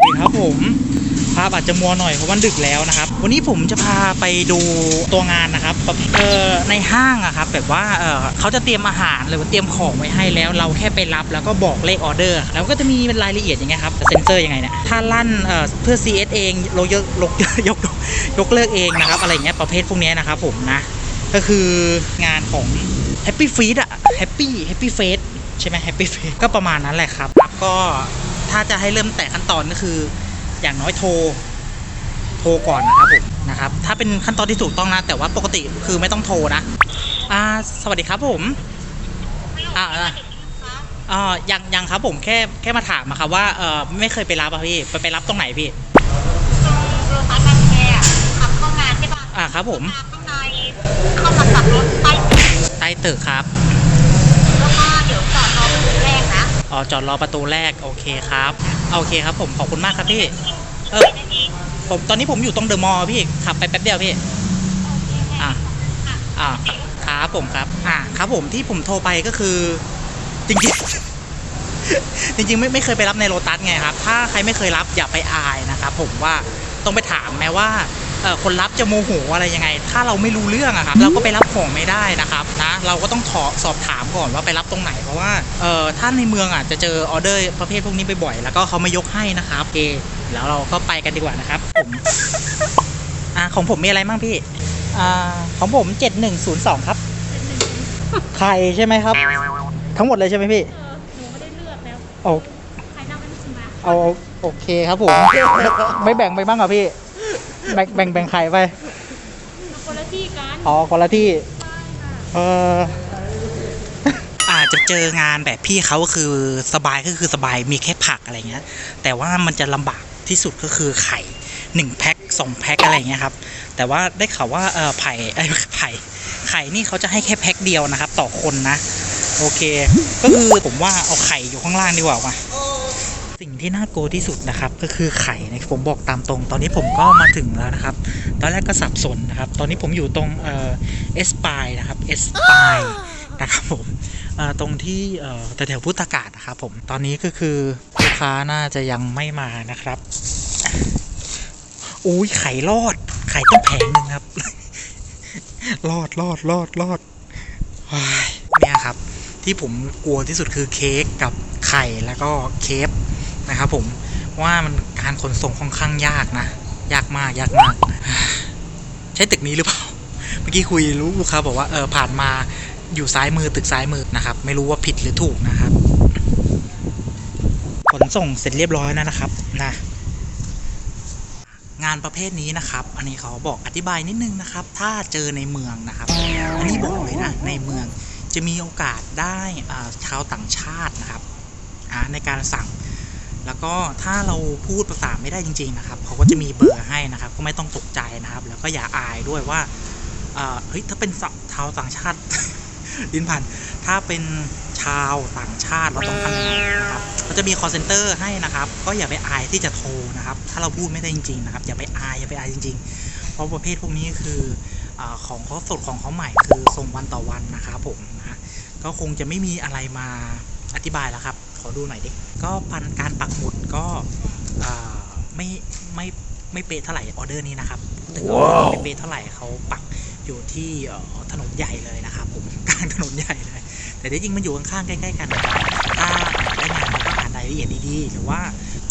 ดีครับผมภาพอาจจะมัวหน่อยเพราะมันดึกแล้วนะครับ วันนี้ผมจะพาไปดูตัวงานนะครับเออในห้างอะครับแบบว่าเออเขาจะเตรียมอาหารหรือว่าเตรียมของไว้ให้แล้ว เราแค่ไปรับแล้วก็บอกเลขออเดอร์ แล้วก็จะมีเป็นรายละเอียดอย่างเงี้ยครับเซ็นเซอร์ยังไงเนี่ยถ้าลั่นเออเพื่อ CS เองเรายกยกยกยกเลิกเองนะครับอะไรเงี้ยประเภทพวกนี้นะครับผมนะ ก็คืองานของ Happy Feet อะ Happy Happy Face ใช่ไหม Happy Face ก็ประมาณนั้นแหละครับแล้วก็ถ้าจะให้เริ่มแต่ขั้นตอนก็คือ อย่างน้อยโทร โทรก่อนนะครับผมนะครับ ถ้าเป็นขั้นตอนที่ถูกต้องนะ แต่ว่าปกติคือไม่ต้องโทรนะอ่าสวัสดีครับผมอ่าอ่าอ่ายังยังครับผมแค่แค่มาถามอะครับว่าเออไม่เคยไปรับอะพี่ไปไปรับตรงไหนพี่ตรงโรตัสบางแคขับเข้างานใช่ปะอ่าครับผม ตามข้างในเข้ามาขับรถใต้ตึกใต้ตึกครับ แล้วก็เดี๋ยวจอดรอถึงแรกนะอ๋อจอดรอประตูแรกโอเคครับ โอเคครับผมขอบคุณมากครับพี่ เออนาทีผมตอนนี้ผมอยู่ตรงเดอะมอลล์พี่ขับไปแป๊บเดียวพี่ อ่าอ่าครับผมครับ อ่าครับผมที่ผมโทรไปก็คือ จริงๆ จริงๆไม่ไม่เคยไปรับในโลตัสไงครับ ถ้าใครไม่เคยรับอย่าไปอายนะครับผมว่าต้องไปถามแม้ว่าเอ่อ คนรับจะโมโหอะไรยังไง ถ้าเราไม่รู้เรื่องอะครับเราก็ไปรับของไม่ได้นะครับนะเราก็ต้องขอสอบถามก่อนว่าไปรับตรงไหนเพราะว่าเอ่อถ้าในเมืองอะจะเจอออเดอร์ประเภทพวกนี้บ่อยๆแล้วก็เขาไม่ยกให้นะครับโอเคแล้วเราก็ไปกันดีกว่านะครับผมอ่าของผมมีอะไรบ้างพี่อ่าของผมเจ็ดหนึ่งศูนย์สองครับไข่ใช่ไหมครับ ทั้งหมดเลยใช่ไหมพี่เออหนูไม่ได้เลือกแล้วโอ้ใครนั่งไม่ได้ชิมมาเอาโอเคครับผมไม่แบ่งไปบ้างเหรอพี่ แบ่งแบ่งแบ่งไข่ไปคนละที่กันอ๋อคนละที่ใช่ค่ะเอออาจจะเจองานแบบพี่เขาก็คือสบายก็คือสบายมีแค่ผักอะไรเงี้ย แต่ว่ามันจะลำบากที่สุดก็คือไข่หนึ่งแพ็คสองแพ็คอะไรเงี้ยครับ แต่ว่าได้ข่าวว่าเออไผ่ไอ้ยไผ่ไข่นี่เขาจะให้แค่แพ็คเดียวนะครับ ต่อคนนะ โอเค ก็คือผมว่าเอาไข่อยู่ข้างล่างดีกว่าว่ะ สิ่งที่น่ากลัวที่สุดนะครับก็คือไข่นะผมบอกตามตรง ตอนนี้ผมก็มาถึงแล้วนะครับ ตอนแรกก็สับสนนะครับ ตอนนี้ผมอยู่ตรงเอ่อเอสปายนะครับเอสปายนะครับผมตรงที่แถวพุทธากาศนะครับผมตอนนี้ก็คือลูกค้าน่าจะยังไม่มานะครับอุ้ยไข่รอด ไข่ต้นแผงหนึ่งครับ รอดรอดรอดรอดเนี่ยครับ ที่ผมกลัวที่สุดคือเค้กกับไข่แล้วก็เคฟ นะครับผมว่ามันการขนส่งค่อนข้างยากนะ ยากมากยากมาก ใช่ตึกนี้หรือเปล่า เมื่อกี้คุยรู้ลูกค้าบอกว่าเออผ่านมาอยู่ซ้ายมือตึกซ้ายมือนะครับ ไม่รู้ว่าผิดหรือถูกนะครับ ขนส่งเสร็จเรียบร้อยแล้วนะครับนะงานประเภทนี้นะครับ อันนี้เขาบอกอธิบายนิดนึงนะครับ ถ้าเจอในเมืองนะครับ อันนี้บอกเลยนะในเมืองจะมีโอกาสได้ชาวต่างชาตินะครับในการสั่ง แล้วก็ถ้าเราพูดภาษาไม่ได้จริง ๆ นะครับเขาก็จะมีเบอร์ให้นะครับ ก็ไม่ต้องตกใจนะครับ แล้วก็อย่าอายด้วยว่าอ่าเฮ้ยถ้าเป็นชาวต่างชาติดินพันถ้าเป็นชาวต่างชาติเราต้องทำยังไงนะครับเขาจะมี call center ให้นะครับ ก็อย่าไปอายที่จะโทรนะครับ ถ้าเราพูดไม่ได้จริง ๆ นะครับ อย่าไปอายอย่าไปอายจริง ๆ เพราะประเภทพวกนี้คืออของเขาสดของเขาใหม่คือส่งวันต่อวันนะครับผมนะก็คงจะไม่มีอะไรมาอธิบายแล้วครับ ขอดูหน่อยดิ ก็ปันการปักหมุดก็อ่าไม่ไม่ไม่เป๊ะเท่าไหร่ออเดอร์นี้นะครับแต่ก็ไม่เป๊ะเท่าไหร่เขาปักอยู่ที่เอ่อถนนใหญ่เลยนะครับผมกลางถนนใหญ่เลย แต่ที่จริงมันอยู่ข้างๆใกล้ๆกันนะครับถ้าได้งานเราก็อ่านรายละเอียดดีๆหรือว่า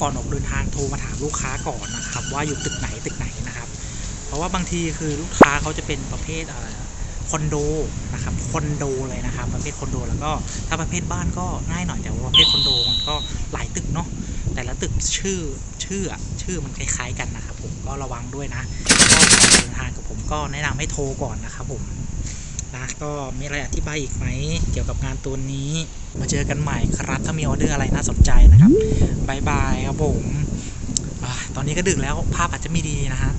ก่อนออกเดินทางโทรมาถามลูกค้าก่อนนะครับ ว่าอยู่ตึกไหนตึกไหนนะครับ เพราะว่าบางทีคือลูกค้าเขาจะเป็นประเภทเอ่อคอนโดนะครับคอนโดเลยนะครับประเภทคอนโดแล้วก็ถ้าประเภทบ้านก็ง่ายหน่อยแต่ว่าประเภทคอนโดมันก็หลายตึกเนาะแต่ละตึกชื่อชื่อชื่อมันคล้ายๆกันนะครับผมก็ระวังด้วยนะก็ก่อนเดินทางกับผมก็แนะนำให้โทรก่อนนะครับผมนะก็มีอะไรอธิบายอีกไหมเกี่ยวกับงานตัวนี้ มาเจอกันใหม่ครับถ้ามีออเดอร์อะไรน่าสนใจนะครับบายบายครับผมอตอนนี้ก็ดึกแล้วภาพอาจจะไม่ดีนะฮะ